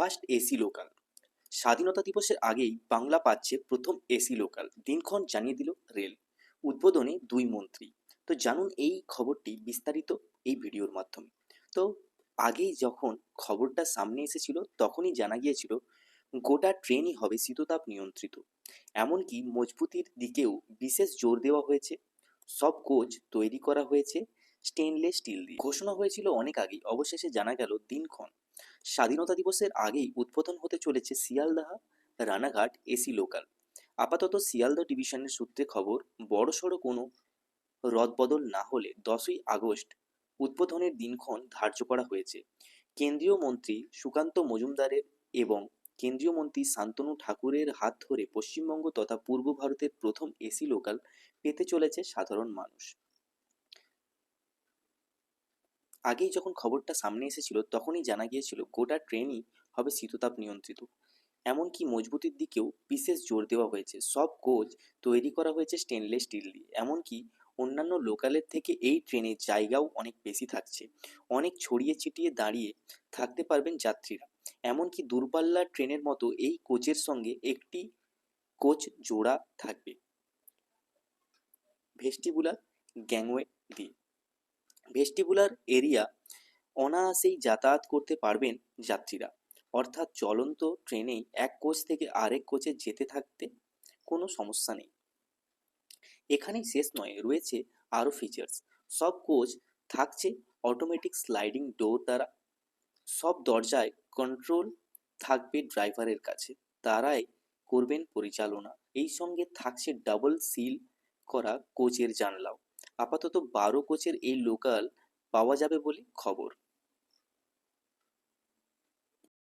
First AC local. স্বাধীনতা দিবসের আগেই বাংলা পাচ্ছে প্রথম এসি লোকাল। দিনক্ষণ জানিয়ে দিল রেল। উদ্বোধনে দুই মন্ত্রী। তো জানুন এই খবরটি বিস্তারিত এই ভিডিওর মাধ্যমে। তো আগেই যখন খবরটা সামনে এসেছিল, তখনই জানা গিয়েছিল, গোটা ট্রেনই হবে শীততাপ নিয়ন্ত্রিত। এমনকি মজবুতির দিকেও বিশেষ জোর দেওয়া হয়েছে। সব কোচ তৈরি করা হয়েছে স্টেনলেস স্টিল দিয়ে। ঘোষণা হয়েছিল অনেক আগেই। অবশেষে জানা গেল দিনক্ষণ। স্বাধীনতা দিবসের আগেই উদ্বোধন হতে চলেছে শিয়ালদাহ রানাঘাট এসি লোকাল। আপাতত শিয়ালদহ ডিভিশনের সূত্রে খবর, বড়সড় কোনো রদবদল না হলে দশই আগস্ট উদ্বোধনের দিনক্ষণ ধার্য করা হয়েছে। কেন্দ্রীয় মন্ত্রী সুকান্ত মজুমদারের এবং কেন্দ্রীয় মন্ত্রী শান্তনু ঠাকুরের হাত ধরে পশ্চিমবঙ্গ তথা পূর্ব ভারতের প্রথম এসি লোকাল পেতে চলেছে সাধারণ মানুষ। আগেই যখন খবরটা সামনে এসেছিল, তখনই জানা গিয়েছিল গোটা ট্রেনই হবে শীততাপ নিয়ন্ত্রিত। এমনকি মজবুতির দিকেও বিশেষ জোর দেওয়া হয়েছে। সব কোচ তৈরি করা হয়েছে স্টেনলেস স্টিল দিয়ে। এমনকি অন্যান্য লোকালের থেকে এই ট্রেনের জায়গাও অনেক বেশি থাকছে। অনেক ছড়িয়ে ছিটিয়ে দাঁড়িয়ে থাকতে পারবেন যাত্রীরা। এমনকি দূরপাল্লার ট্রেনের মতো এই কোচের সঙ্গে একটি কোচ জোড়া থাকবে। ভেস্টিবুলার গ্যাংওয়ে দিয়ে। ভেস্টিবুলার এরিয়া অনায়াসেই যাতায়াত করতে পারবেন যাত্রীরা। অর্থাৎ চলন্ত ট্রেনেই এক কোচ থেকে আরেক কোচে যেতে থাকতে কোনো সমস্যা নেই। এখানেই শেষ নয়, রয়েছে আরও ফিচার্স সব কোচ থাকছে অটোমেটিক স্লাইডিং ডোর দ্বারা। সব দরজায় কন্ট্রোল থাকবে ড্রাইভারের কাছে। তারাই করবেন পরিচালনা। এই সঙ্গে থাকছে ডাবল সিল করা কোচের জানলাও। আপাতত বারো কোচের এই লোকাল পাওয়া যাবে বলে খবর।